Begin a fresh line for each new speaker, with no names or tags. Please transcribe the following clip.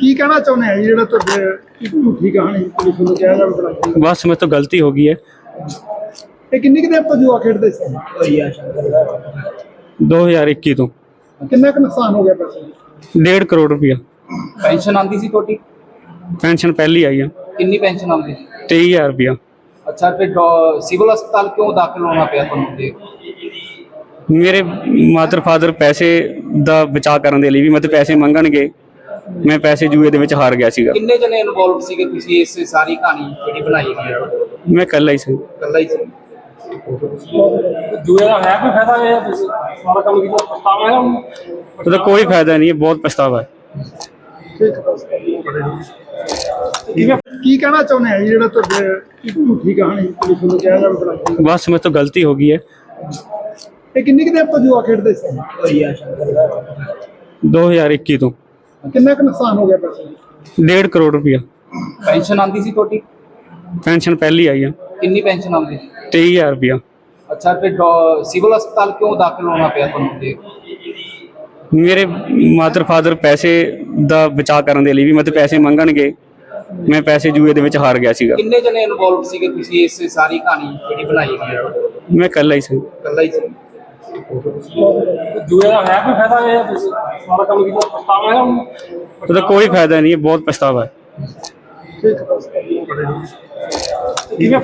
ਕੀ ਕਹਿਣਾ ਚਾਹੁੰਦੇ ਆ ਜੀ ਜਿਹੜਾ ਤੁਹਾਡੇ ਝੂਠੀ ਕਹਾਣੀ ਪੁਲਿਸ ਨੂੰ ਕਿਹਾ ਜਾਵੇ ਬਣਾ
ਬਸ ਮੇਰੇ ਤੋਂ ਗਲਤੀ ਹੋ ਗਈ ਹੈ।
ਇਹ ਕਿੰਨੀ ਕੁ ਦੇਰ ਤੋਂ ਜੂਆ ਖੇਡਦੇ ਸੀ?
2021 ਤੋਂ।
ਕਿੰਨਾ ਕੁ ਨੁਕਸਾਨ ਹੋ ਗਿਆ ਪੈਸੇ? ਦਾ?
1.5 ਕਰੋੜ ਰੁਪਇਆ।
ਪੈਨਸ਼ਨ ਆਉਂਦੀ ਸੀ ਤੁਹਾਡੀ?
ਪੈਨਸ਼ਨ ਪਹਿਲੀ ਆਈ ਆ।
ਕਿੰਨੀ ਪੈਨਸ਼ਨ ਆਉਂਦੀ ਸੀ?
23000 ਰੁਪਇਆ।
ਅੱਛਾ ਫਿਰ ਡੋ- ਸਿਵਲ ਹਸਪਤਾਲ ਕਿਉਂ ਦਾਖਲ ਹੋਣਾ ਪਿਆ ਤੁਹਾਨੂੰ ਜੀ?
ਮੇਰੇ ਮਾਤਰ ਫਾਦਰ ਪੈਸੇ ਦਾ ਬਚਾਅ ਕਰਨ ਦੇ ਲਈ ਵੀ ਮਤੇ ਪੈਸੇ ਮੰਗਣਗੇ। ਮੈਂ ਪੈਸੇ ਜੂਏ ਦੇ ਵਿੱਚ ਹਾਰ ਗਿਆ ਸੀਗਾ।
ਕਿੰਨੇ ਜਣੇ ਇਨਵੋਲਵ ਸੀਗੇ ਤੁਸੀਂ ਇਸ ਸਾਰੀ ਕਹਾਣੀ ਜਿਹੜੀ ਬਣਾਈ ਗਈ ਹੈ?
ਮੈਂ ਇਕੱਲਾ ਹੀ ਸੀ।
ਇਕੱਲਾ ਹੀ ਸੀ।
ਜੂਏ ਦਾ ਹੈ ਕੋਈ ਫਾਇਦਾ ਇਹ ਤੁਸੀਂ ਸਾਰਾ ਕੰਮ ਕੀਤਾ ਪਛਤਾਵਾ ਉਹਨੂੰ?
ਉਹਦਾ ਕੋਈ ਫਾਇਦਾ ਨਹੀਂ ਹੈ ਬਹੁਤ ਪਛਤਾਵਾ ਹੈ।
ਹੈ। ਕੀ ਕਹਿਣਾ ਚਾਹੁੰਦੇ ਆ ਜੀ ਜਿਹੜਾ ਤੁਹਾਡੇ ਝੂਠੀ ਕਹਾਣੀ ਪੁਲਿਸ ਨੂੰ ਕਿਹਾ ਜਾਵੇ ਬਣਾ
ਬਸ ਮੇਰੇ ਤੋਂ ਗਲਤੀ ਹੋ ਗਈ ਹੈ।
ਇਹ ਕਿੰਨੀ ਕੁ ਦੇਰ ਤੋਂ ਜੂਆ ਖੇਡਦੇ ਸੀ?
2021 ਤੋਂ।
ਕਿੰਨਾ ਕੁ ਨੁਕਸਾਨ ਹੋ ਗਿਆ ਪੈਸੇ ਦਾ?
1.5 ਕਰੋੜ ਰੁਪਇਆ।
ਪੈਨਸ਼ਨ ਆਉਂਦੀ ਸੀ ਤੁਹਾਡੀ?
ਪੈਨਸ਼ਨ ਪਹਿਲੀ ਆਈ ਆ।
ਕਿੰਨੀ ਪੈਨਸ਼ਨ ਆਉਂਦੀ ਸੀ?
23000 ਰੁਪਇਆ।
ਅੱਛਾ ਫਿਰ ਡੋ- ਸਿਵਲ ਹਸਪਤਾਲ ਕਿਉਂ ਦਾਖਲ ਹੋਣਾ ਪਿਆ ਤੁਹਾਨੂੰ ਜੀ?
ਮੇਰੇ ਮਾਤਰ ਫਾਦਰ ਪੈਸੇ ਦਾ ਬਚਾਅ ਕਰਨ ਦੇ ਲਈ ਵੀ ਮਤੇ ਪੈਸੇ ਮੰਗਣਗੇ। ਮੈਂ ਪੈਸੇ ਜੂਏ ਦੇ ਵਿੱਚ ਹਾਰ ਗਿਆ ਸੀਗਾ।
ਕਿੰਨੇ ਜਣੇ ਇਨਵੋਲਵ ਸੀਗੇ ਤੁਸੀਂ ਇਸ ਸਾਰੀ ਕਹਾਣੀ ਜਿਹੜੀ ਬਣਾਈ ਗਈ ਹੈ?
ਮੈਂ ਇਕੱਲਾ ਹੀ ਸੀ।
ਇਕੱਲਾ ਹੀ ਸੀ।
ਜੂਏ ਦਾ ਹੈ ਕੋਈ ਫਾਇਦਾ ਇਹ ਤੁਸੀਂ ਸਾਰਾ ਕੰਮ ਕੀਤਾ ਪਛਤਾਵਾ ਹੈਗਾ ਉਹਨੂੰ?
ਉਹਦਾ ਕੋਈ ਫਾਇਦਾ ਨਹੀਂ ਹੈ ਬਹੁਤ ਪਛਤਾਵਾ ਹੈ
ਠੀਕ ਹੈ
ਠੀਕ ਹੈ